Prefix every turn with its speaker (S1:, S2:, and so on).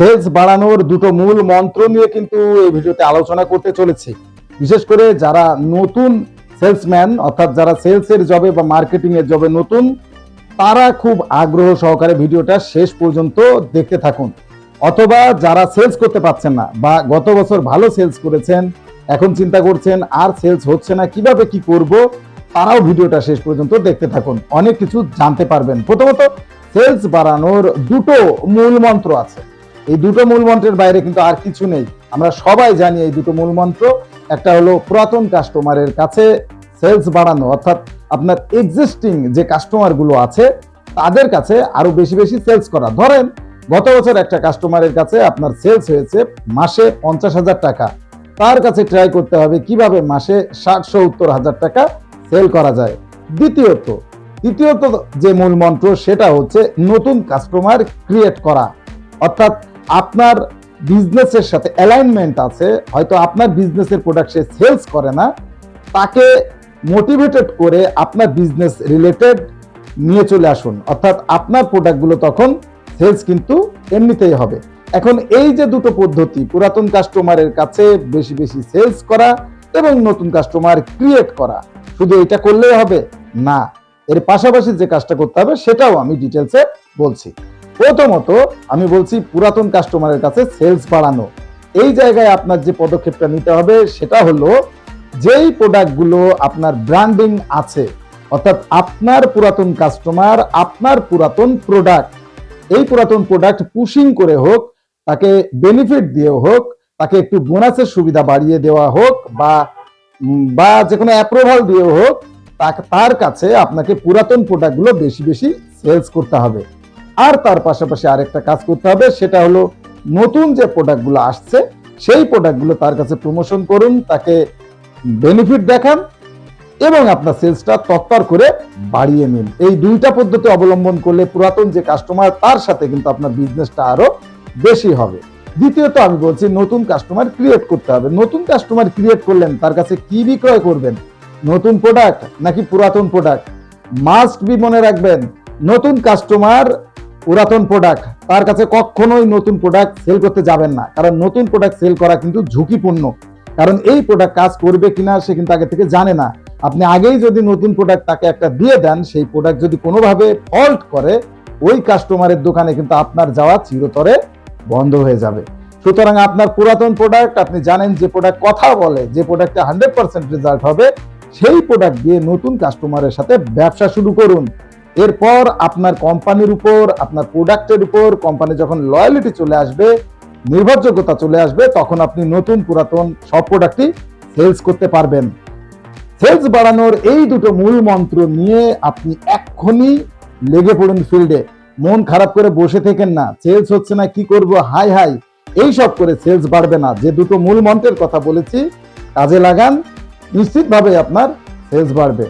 S1: Sales বাড়ানোর দুটো মূল মন্ত্র নিয়ে কিন্তু এই ভিডিওতে আলোচনা করতে চলেছি। বিশেষ করে যারা নতুন সেলসম্যান, অর্থাৎ যারা সেলসের জবে বা মার্কেটিং এর জবে নতুন, তারা খুব আগ্রহ সহকারে ভিডিওটা শেষ পর্যন্ত দেখতে থাকুন। অথবা যারা সেলস করতে পারছেন না বা গত বছর ভালো সেলস করেছেন, এখন চিন্তা করছেন আর সেলস হচ্ছে না, কীভাবে কি করব, তারাও ভিডিওটা শেষ পর্যন্ত দেখতে থাকুন। অনেক কিছু জানতে পারবেন। প্রথমত, সেলস বাড়ানোর দুটো মূল মন্ত্র আছে। এই দুটো মূল মন্ত্রের বাইরে কিন্তু আর কিছু নেই। আমরা সবাই জানি এই দুটো মূল মন্ত্র একটা হলো পুরাতন কাস্টমারের কাছে সেলস বাড়ানো, অর্থাৎ আপনার এক্সিস্টিং যে কাস্টমারগুলো আছে, তাদের কাছে আরও বেশি বেশি সেলস করা। ধরেন, গত বছর একটা কাস্টমারের কাছে আপনার সেলস হয়েছে মাসে পঞ্চাশ হাজার টাকা। তার কাছে ট্রাই করতে হবে কীভাবে মাসে ষাট, সত্তর হাজার টাকা সেল করা যায়। দ্বিতীয়ত, তৃতীয়ত যে মূল মন্ত্র সেটা হচ্ছে নতুন কাস্টমার ক্রিয়েট করা। অর্থাৎ আপনার বিজনেসের সাথে অ্যালাইনমেন্ট আছে, হয়তো আপনার বিজনেসের প্রোডাক্ট সে সেলস করে না, তাকে মোটিভেটেড করে আপনার বিজনেস রিলেটেড নিয়ে চলে আসুন। অর্থাৎ আপনার প্রোডাক্টগুলো তখন সেলস কিন্তু এমনিতেই হবে। এখন এই যে দুটো পদ্ধতি, পুরাতন কাস্টমারের কাছে বেশি বেশি সেলস করা এবং নতুন কাস্টমার ক্রিয়েট করা, শুধু এটা করলেই হবে? না। এর পাশাপাশি যে কাজটা করতে হবে, সেটাও আমি ডিটেলসে বলছি। প্রথমত আমি বলছি পুরাতন কাস্টমারের কাছে সেলস বাড়ানো। এই জায়গায় আপনার যে পদক্ষেপটা নিতে হবে সেটা হলো যেই প্রোডাক্টগুলো আপনার ব্র্যান্ডিং আছে, অর্থাৎ আপনার পুরাতন কাস্টমার আপনার পুরাতন প্রোডাক্ট এই পুরাতন প্রোডাক্ট পুশিং করে হোক, তাকে বেনিফিট দিয়ে হোক, তাকে একটু বোনাসের সুবিধা বাড়িয়ে দেওয়া হোক বা বা যে কোনো অ্যাপ্রুভাল দিয়ে হোক তার কাছে আপনাকে পুরাতন প্রোডাক্টগুলো বেশি বেশি সেলস করতে হবে। আর তার পাশাপাশি আরেকটা কাজ করতে হবে, সেটা হলো নতুন যে প্রোডাক্টগুলো আসছে, সেই প্রোডাক্টগুলো তার কাছে প্রমোশন করুন, তাকে বেনিফিট দেখান এবং আপনার সেলসটা তত্তর করে বাড়িয়ে নিন। এই দুইটা পদ্ধতি অবলম্বন করলে পুরাতন যে কাস্টমার তার সাথে কিন্তু আপনার বিজনেসটা আরও বেশি হবে। দ্বিতীয়ত আমি বলছি, নতুন কাস্টমার ক্রিয়েট করতে হবে। নতুন কাস্টমার ক্রিয়েট করলেন, তার কাছে কি বিক্রয় করবেন? নতুন প্রোডাক্ট নাকি পুরাতন প্রোডাক্ট মাস্ট বি মনে রাখবেন, নতুন কাস্টমার পুরাতন প্রোডাক্ট তার কাছে কখনোই নতুন প্রোডাক্ট সেল করতে যাবেন না। কারণ নতুন প্রোডাক্ট সেল করা কিন্তু ঝুঁকিপূর্ণ। কারণ এই প্রোডাক্ট কাজ করবে কিনা সে কিন্তু আগে থেকে জানে না। আপনি আগেই যদি নতুন প্রোডাক্ট তাকে একটা দিয়ে দেন, সেই প্রোডাক্ট যদি কোনোভাবে ফল্ট করে, ওই কাস্টমারের দোকানে কিন্তু আপনার যাওয়া চিরতরে বন্ধ হয়ে যাবে। সুতরাং আপনার পুরাতন প্রোডাক্ট আপনি জানেন যে প্রোডাক্ট কথা বলে, যে প্রোডাক্টে হান্ড্রেড পার্সেন্ট রেজাল্ট হবে, সেই প্রোডাক্ট দিয়ে নতুন কাস্টমারের সাথে ব্যবসা শুরু করুন। এরপর আপনার কোম্পানির উপর, আপনার প্রোডাক্টের উপর, কোম্পানি যখন লয়ালিটি চলে আসবে, নির্ভরযোগ্যতা চলে আসবে, তখন আপনি নতুন পুরাতন সব প্রোডাক্টই সেলস করতে পারবেন। সেলস বাড়ানোর এই দুটো মূল মন্ত্র নিয়ে আপনি এক্ষুনি লেগে পড়ুন ফিল্ডে মন খারাপ করে বসে থেকেন না। সেলস হচ্ছে না, কি করব? হাই হাই। এই সব করে সেলস বাড়বে না। যে দুটো মূল মন্ত্রের কথা বলেছি, কাজে লাগান, নিশ্চিতভাবে আপনার সেলস বাড়বে।